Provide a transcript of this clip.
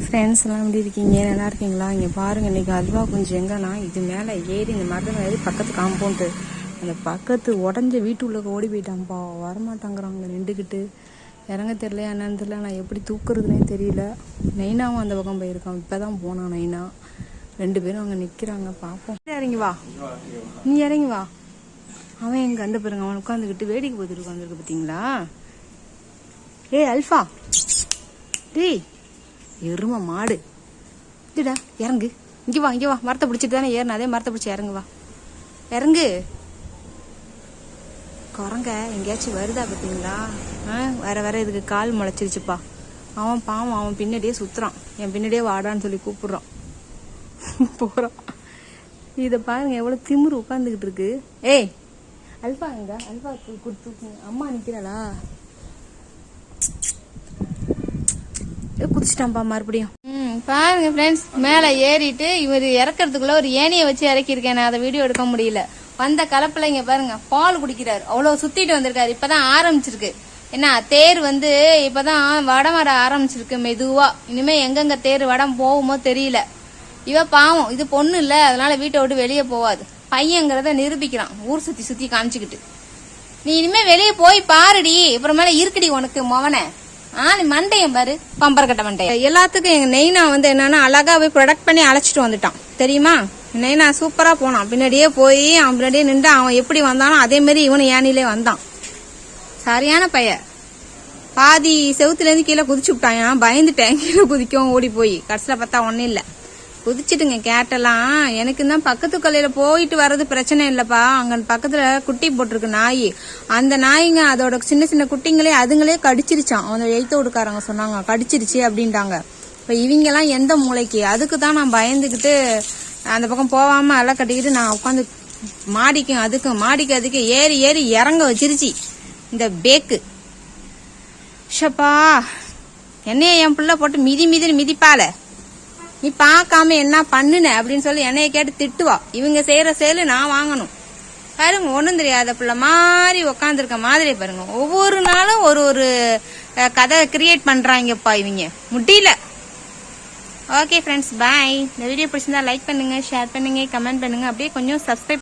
Hi friends எல்லாம் எப்படி இருக்கீங்க? நல்லா இருக்கீங்களா? இங்கே பாருங்க இன்னைக்கு அல்வா கொஞ்சம் எங்கன்னா இது மேலே ஏறி இந்த மரத்தில் ஏறி பக்கத்து காம்பவுண்டு. அந்த பக்கத்து உடஞ்ச வீட்டுக்குள்ளே ஓடி போயிட்டான்ப்பா. வரமாட்டாங்கிறாங்க நின்றுக்கிட்டு. இறங்க தெரியல என்னன்னு தெரியல. நான் எப்படி தூக்குறதுனே தெரியல. நைனாவும் அந்த பக்கம் போயிருக்கான். இப்போ தான் போனான் நைனா. ரெண்டு பேரும் அங்கே நிற்கிறாங்க பார்ப்போம் இறங்கி வா. நீ இறங்கி வா. அவன் எங்கே அந்த பாருங்க அவன் உட்காந்துக்கிட்டு வேடிக்கை பார்த்துட்டு உட்காந்துருக்கு பார்த்தீங்களா ஏய் அல்ஃபா. டேய். எரும மாடு. இதுடா இறங்கு. இங்கே வா இங்கே வா. மரத்தை பிடிச்சிட்டு தானே ஏறணும் அதே மரத்தை பிடிச்சி இறங்கு வா. இறங்கு. குரங்க எங்கேயாச்சும் வருதா பார்த்தீங்களா? ஆ வேற வர இதுக்கு கால் முளைச்சிருச்சுப்பா. அவன் பாவம் அவன் பின்னாடியே சுத்துறான். என் பின்னாடியே வாடான்னு சொல்லி கூப்பிடுறான். போகிறான் இதை பாருங்க எவ்வளோ திமிரு உட்காந்துக்கிட்டு இருக்கு. ஏய் அல்பா எங்க? அல்பா கொடுத்து அம்மா நிற்கிறாளா ஏ, மறுபடியும். ம் பாருங்க ஃப்ரெண்ட்ஸ் மேலே ஏறிட்டு இவர் இறக்கறதுக்குள்ள ஒரு ஏணியை வச்சு இறக்கியிருக்கேன். நான் அதை வீடியோ எடுக்க முடியல. வந்த கலப்புல இங்க பாருங்க பால் குடிக்கிறாரு. அவ்வளவு சுத்திட்டு வந்திருக்காரு. இப்பதான் ஆரம்பிச்சிருக்கு. என்ன தேர் வந்து இப்பதான் வடம் வர ஆரம்பிச்சிருக்கு மெதுவா. இனிமே எங்கெங்க தேர் வடம் போகுமோ தெரியல. இவ பாவம் இது பொண்ணு இல்ல அதனால வீட்டை விட்டு வெளியே போவாது. பையங்கிறத நிரூபிக்கிறான். ஊர் சுத்தி சுத்தி காமிச்சுக்கிட்டு. நீ இனிமே வெளியே போய் பாருடி. அப்புறமேல இருக்குடி உனக்கு மவனை. ஆ மண்டையம் மண்டையன் பாரு பம்பரக்கட்ட மண்டையன் எல்லாத்துக்கும் எங்க நெய்னா வந்து என்னன்னா அழகாகவே ப்ரொடக்ட் பண்ணி அழைச்சிட்டு வந்துட்டான். தெரியுமா? நெய்னா சூப்பரா போனான். பின்னாடியே போய் அவன் பின்னாடியே நின்று அவன் எப்படி வந்தானோ அதே மாதிரி இவனு ஏனிலே வந்தான். சரியான பையன். பாதி செவுத்துலேருந்து கீழே குதிச்சு விட்டான். பயந்துட்டேன். கீழே குதிக்கவும் ஓடி போய். கடைசியில பார்த்தா ஒன்னும் இல்லை. குதிச்சிட்டுங்க கேட்டெல்லாம். எனக்கு தான் பக்கத்து கொல்லையில போயிட்டு வர்றது பிரச்சனை இல்லப்பா. அங்க பக்கத்துல குட்டி போட்டிருக்கு நாய். அந்த நாய்ங்க அதோட சின்ன சின்ன குட்டிங்களே அதுங்களே கடிச்சிருச்சான் அந்த எய்த்த விடுக்காரங்க சொன்னாங்க. கடிச்சிருச்சு அப்படின்ட்டாங்க. இப்ப இவங்க எல்லாம் எந்த மூளைக்கு? அதுக்கு தான் நான் பயந்துக்கிட்டு அந்த பக்கம் போகாம எல்லாம் கட்டிக்கிட்டு நான் உட்காந்து மாடிக்கும் அதுக்கும் மாடிக்கு அதுக்கு ஏறி ஏறி இறங்க வச்சிருச்சு. இந்த பேக்கு. ஷப்பா என்னைய என் பிள்ளை போட்டு மிதி மிதின்னு மிதிப்பால நீ பார்க்காம என்ன பண்ணுன அப்படின்னு சொல்லி என்னைய கேட்டு திட்டுவா. இவங்க செய்யற செயலு நான் வாங்கணும். பாருங்க ஒன்றும் தெரியாத பிள்ளை மாதிரி உக்காந்துருக்க மாதிரி பாருங்க. ஒவ்வொரு நாளும் ஒரு ஒரு கதை கிரியேட் பண்றாங்கப்பா இவங்க. முடியல. ஓகே ஃப்ரெண்ட்ஸ் பாய் இந்த வீடியோ பிடிச்சிருந்தா லைக் பண்ணுங்க ஷேர் பண்ணுங்க கமெண்ட் பண்ணுங்க. அப்படியே கொஞ்சம் சப்ஸ்கிரைப்